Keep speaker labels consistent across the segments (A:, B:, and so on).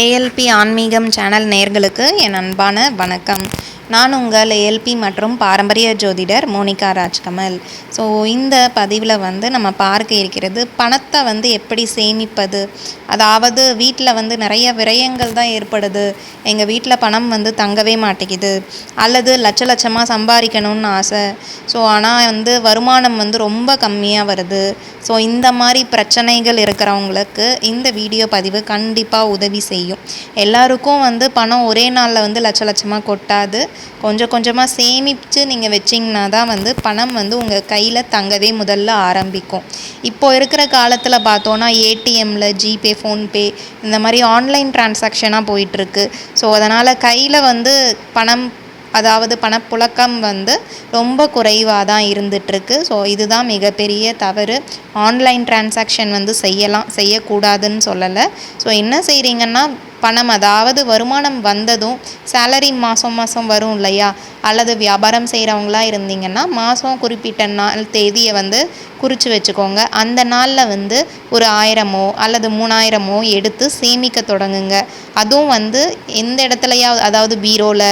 A: ALP ஆன்மீகம் channel நேர்களுக்கு என் அன்பான வணக்கம். நான் உங்கள் ஏஎல்பி மற்றும் பாரம்பரிய ஜோதிடர் மோனிகா ராஜ்கமல். ஸோ இந்த பதிவில் வந்து நம்ம பார்க்க இருக்கிறது பணத்தை வந்து எப்படி சேமிப்பது? அதாவது வீட்டில் வந்து நிறைய விரயங்கள் தான் ஏற்படுது. எங்கள் வீட்டில் பணம் வந்து தங்கவே மாட்டேங்குது. அல்லது லட்ச லட்சமாக சம்பாதிக்கணும்னு ஆசை. ஸோ ஆனால் வந்து வருமானம் வந்து ரொம்ப கம்மியாக வருது. ஸோ இந்த மாதிரி பிரச்சனைகள் இருக்கிறவங்களுக்கு இந்த வீடியோ பதிவு கண்டிப்பாக உதவி செய்யும். எல்லாருக்கும் வந்து பணம் ஒரே நாளில் வந்து லட்ச லட்சமாக கொட்டாது. கொஞ்சம் கொஞ்சமாக சேமித்து நீங்கள் வச்சிங்கன்னா தான் வந்து பணம் வந்து உங்கள் கையில் தங்கவே முதல்ல ஆரம்பிக்கும். இப்போ இருக்கிற காலத்தில் பார்த்தோன்னா ஏடிஎம்மில் ஜிபே ஃபோன்பே இந்த மாதிரி ஆன்லைன் டிரான்சாக்ஷனாக போயிட்டுருக்கு. ஸோ அதனால் கையில் வந்து பணம் அதாவது பணப்புழக்கம் வந்து ரொம்ப குறைவாக தான் இருந்துகிட்ருக்கு ஸோ இதுதான் மிகப்பெரிய தவறு. ஆன்லைன் டிரான்சாக்ஷன் வந்து செய்யலாம் செய்யக்கூடாதுன்னு சொல்லலை. ஸோ என்ன செய்கிறீங்கன்னா பணம் அதாவது வருமானம் வந்ததும் சேலரி மாதம் மாதம் வரும் இல்லையா? அல்லது வியாபாரம் செய்கிறவங்களா இருந்தீங்கன்னா மாதம் குறிப்பிட்ட நாள் தேதியை வந்து குறித்து வச்சுக்கோங்க. அந்த நாளில் வந்து ஒரு ஆயிரமோ அல்லது மூணாயிரமோ எடுத்து சேமிக்க தொடங்குங்க. அதுவும் வந்து எந்த இடத்துலையாவது அதாவது பீரோவில்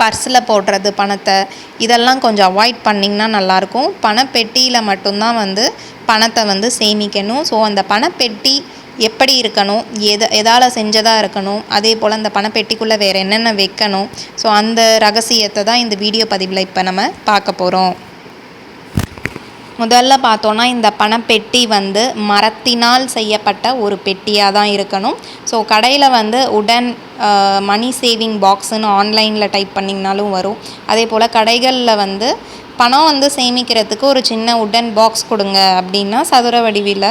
A: பர்ஸில் போடுறது பணத்தை இதெல்லாம் கொஞ்சம் அவாய்ட் பண்ணிங்கன்னா நல்லாயிருக்கும். பணப்பெட்டியில் மட்டும்தான் வந்து பணத்தை வந்து சேமிக்கணும். ஸோ அந்த பணப்பெட்டி எப்படி இருக்கணும் எதை எதால் செஞ்சதாக இருக்கணும் அதே போல் அந்த பணப்பெட்டிக்குள்ளே வேறு என்னென்ன வைக்கணும். ஸோ அந்த ரகசியத்தை தான் இந்த வீடியோ பதிவில் இப்போ நம்ம பார்க்க போகிறோம் முதல்ல பார்த்தோன்னா இந்த பணப்பெட்டி வந்து மரத்தினால் செய்யப்பட்ட ஒரு பெட்டியாக தான் இருக்கணும். ஸோ கடையில் வந்து உடன் மணி சேவிங் பாக்ஸுன்னு ஆன்லைனில் டைப் பண்ணிங்கனாலும் வரும். அதே போல் கடைகளில் வந்து பணம் வந்து சேமிக்கிறதுக்கு ஒரு சின்ன உடன் பாக்ஸ் கொடுங்க அப்படின்னா சதுர வடிவில்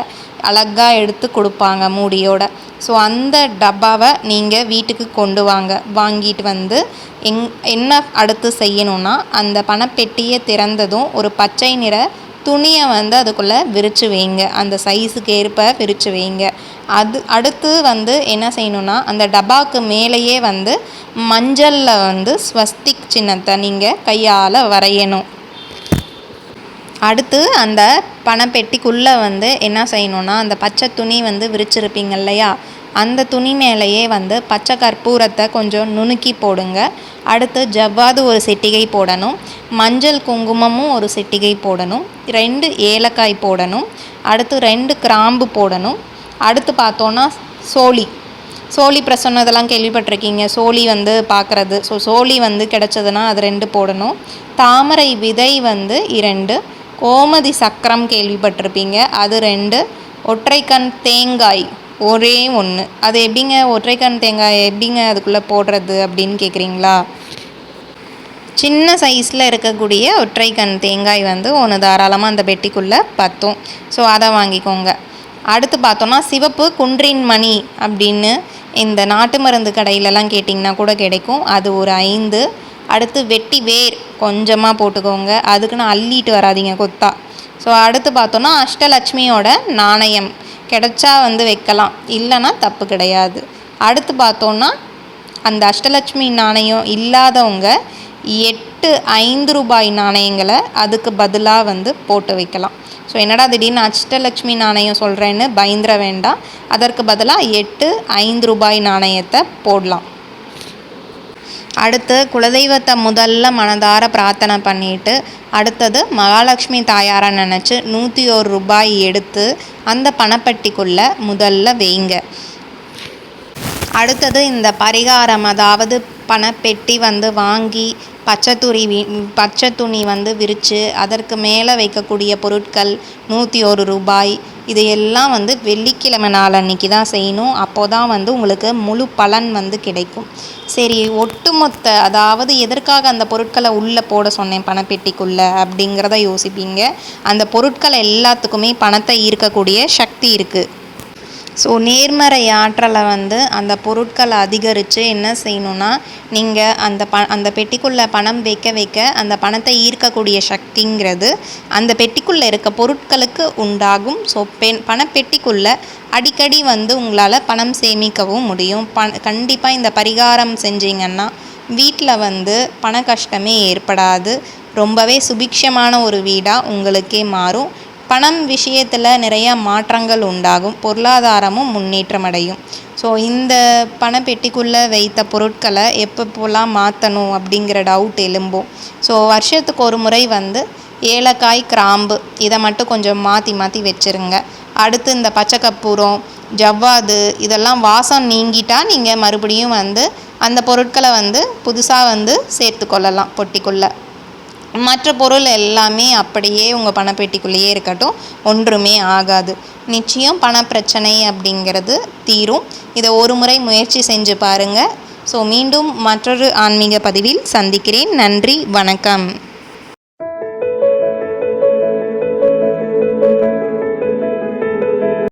A: அழகாக எடுத்து கொடுப்பாங்க மூடியோட. ஸோ அந்த டப்பாவை நீங்கள் வீட்டுக்கு கொண்டு வாங்க. வாங்கிட்டு வந்து எங் என்ன அடுத்து செய்யணும்னா அந்த பணப்பெட்டியை திறந்ததும் ஒரு பச்சை நிற துணியை வந்து அதுக்குள்ளே விரித்து வைங்க. அந்த சைஸுக்கு ஏற்ப விரித்து வைங்க. அது அடுத்து வந்து என்ன செய்யணுன்னா அந்த டப்பாவுக்கு மேலேயே வந்து மஞ்சளில் வந்து ஸ்வஸ்திக் சின்னத்தை நீங்கள் கையால் வரையணும். அடுத்து அந்த பணப்பெட்டிக்குள்ளே வந்து என்ன செய்யணுன்னா அந்த பச்சை துணி வந்து விரிச்சிருப்பீங்க இல்லையா? அந்த துணி மேலேயே வந்து பச்சை கற்பூரத்தை கொஞ்சம் நுணுக்கி போடுங்க. அடுத்து ஜவ்வாது ஒரு செட்டிகை போடணும். மஞ்சள் குங்குமமும் ஒரு செட்டிகை போடணும். ரெண்டு ஏலக்காய் போடணும். அடுத்து ரெண்டு கிராம்பு போடணும். அடுத்து பார்த்தோன்னா சோழி சோழி பிரசன்னம் இதெல்லாம் கேள்விப்பட்டிருக்கீங்க. சோழி வந்து பார்க்குறது ஸோ சோழி வந்து கிடச்சதுன்னா அது ரெண்டு போடணும். தாமரை விதை வந்து இரண்டு. கோமதி சக்கரம் கேள்விப்பட்டிருப்பீங்க. அது ரெண்டு. ஒற்றைக்கண் தேங்காய் ஒரே ஒன்று அது எப்படிங்க ஒற்றைக்கண் தேங்காய் எப்படிங்க அதுக்குள்ளே போடுறது அப்படின்னு கேட்குறீங்களா சின்ன சைஸில் இருக்கக்கூடிய ஒற்றைக்கண் தேங்காய் வந்து ஒன்று தாராளமாக அந்த பெட்டிக்குள்ளே பத்தும். ஸோ அதை வாங்கிக்கோங்க. அடுத்து பார்த்தோன்னா சிவப்பு குன்றின் மணி அப்படின்னு இந்த நாட்டு மருந்து கடையிலலாம் கேட்டிங்கன்னா கூட கிடைக்கும். அது ஒரு ஐந்து. அடுத்து வெட்டி வேர். கொஞ்சமாக போட்டுக்கோங்க. அதுக்குன்னு அள்ளிட்டு வராதிங்க கொத்தா. ஸோ அடுத்து பார்த்தோன்னா அஷ்டலட்சுமியோட நாணயம். கிடைச்சா வந்து வைக்கலாம். இல்லைன்னா தப்பு கிடையாது. அடுத்து பார்த்தோன்னா அந்த அஷ்டலட்சுமி நாணயம் இல்லாதவங்க எட்டு ஐந்து ரூபாய் நாணயங்களை அதுக்கு பதிலாக வந்து போட்டு வைக்கலாம். ஸோ என்னடா திடீர்னு அஷ்டலட்சுமி நாணயம் சொல்கிறேன்னு பயந்துட வேண்டாம். அதற்கு பதிலாக எட்டு ஐந்து ரூபாய் நாணயத்தை போடலாம். அடுத்து குலதெய்வத்தை முதல்ல மனதார பிரார்த்தனை பண்ணிட்டு அடுத்தது மகாலட்சுமி தாயாரை நினச்சி நூற்றி ஒரு ரூபாய் எடுத்து அந்த பணப்பட்டிக்குள்ளே முதல்ல வைங்க. அடுத்தது இந்த பரிகாரம் அதாவது பணப்பெட்டி வந்து வாங்கி பச்சை துணி பச்சை துணி வந்து விரித்து அதற்கு மேலே வைக்கக்கூடிய பொருட்கள் நூற்றி ஒரு ரூபாய் இது எல்லாம் வந்து வெள்ளிக்கிழமை நாள் அன்னைக்கு தான் செய்யணும். அப்போ தான் வந்து உங்களுக்கு முழு பலன் வந்து கிடைக்கும். சரி ஒட்டுமொத்த அதாவது எதற்காக அந்த பொருட்களை உள்ளே போட சொன்னேன் பணப்பெட்டிக்குள்ளே அப்படிங்கிறத யோசிப்பீங்க. அந்த பொருட்கள் எல்லாத்துக்குமே பணத்தை ஈர்க்கக்கூடிய சக்தி இருக்குது ஸோ நேர்மறை ஆற்றலை வந்து அந்த பொருட்களை அதிகரித்து என்ன செய்யணுன்னா நீங்கள் அந்த ப அந்த பெட்டிக்குள்ளே பணம் வைக்க வைக்க அந்த பணத்தை ஈர்க்கக்கூடிய சக்திங்கிறது அந்த பெட்டிக்குள்ளே இருக்க பொருட்களுக்கு உண்டாகும். ஸோ பெண் பணப்பெட்டிக்குள்ளே அடிக்கடி வந்து உங்களால் பணம் சேமிக்கவும் முடியும். ப கண்டிப்பாக இந்த பரிகாரம் செஞ்சீங்கன்னா வீட்டில் வந்து பண கஷ்டமே ஏற்படாது. ரொம்பவே சுபிக்ஷமான ஒரு வீடாக உங்களுக்கே மாறும். பணம் விஷயத்தில் நிறையா மாற்றங்கள் உண்டாகும். பொருளாதாரமும் முன்னேற்றம் அடையும் ஸோ இந்த பணப்பெட்டிக்குள்ளே வைத்த பொருட்களை எப்பப்போலாம் மாற்றணும் அப்படிங்கிற டவுட் எழும்பும். ஸோ வருஷத்துக்கு ஒரு முறை வந்து ஏலக்காய் கிராம்பு இதை மட்டும் கொஞ்சம் மாற்றி மாற்றி வச்சுருங்க. அடுத்து இந்த பச்சை கற்பூரம் ஜவ்வாது இதெல்லாம் வாசம் நீங்கிட்டால் நீங்கள் மறுபடியும் வந்து அந்த பொருட்களை வந்து புதுசாக வந்து சேர்த்து கொள்ளலாம் பொட்டிக்குள்ளே. மற்ற பொருள் எல்லாமே அப்படியே உங்கள் பணப்பெட்டிக்குள்ளேயே இருக்கட்டும். ஒன்றுமே ஆகாது. நிச்சயம் பணப்பிரச்சனை அப்படிங்கிறது தீரும். இதை ஒரு முறை முயற்சி செஞ்சு பாருங்கள் ஸோ மீண்டும் மற்றொரு ஆன்மீக பதிவில் சந்திக்கிறேன். நன்றி. வணக்கம்.